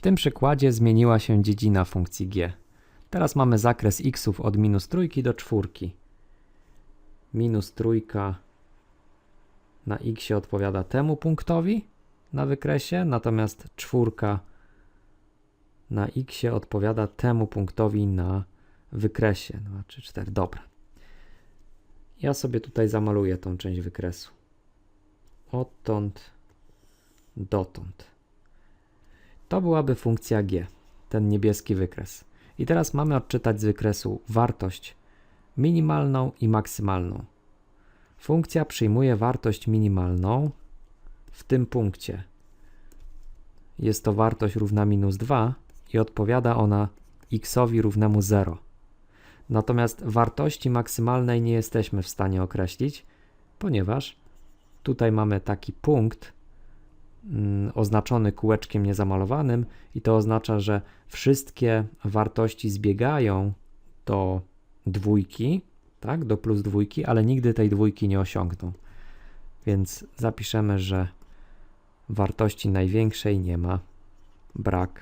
W tym przykładzie zmieniła się dziedzina funkcji g. Teraz mamy zakres xów od minus trójki do czwórki. Minus trójka na x odpowiada temu punktowi na wykresie, natomiast czwórka na x odpowiada temu punktowi na wykresie. 2, 3, 4. Dobra. Ja sobie tutaj zamaluję tą część wykresu. Odtąd dotąd. To byłaby funkcja g, ten niebieski wykres. I teraz mamy odczytać z wykresu wartość minimalną i maksymalną. Funkcja przyjmuje wartość minimalną w tym punkcie. Jest to wartość równa minus 2 i odpowiada ona xowi równemu 0. Natomiast wartości maksymalnej nie jesteśmy w stanie określić, ponieważ tutaj mamy taki punkt oznaczony kółeczkiem niezamalowanym i to oznacza, że wszystkie wartości zbiegają do dwójki, tak, do plus dwójki, ale nigdy tej dwójki nie osiągną. Więc zapiszemy, że wartości największej nie ma, brak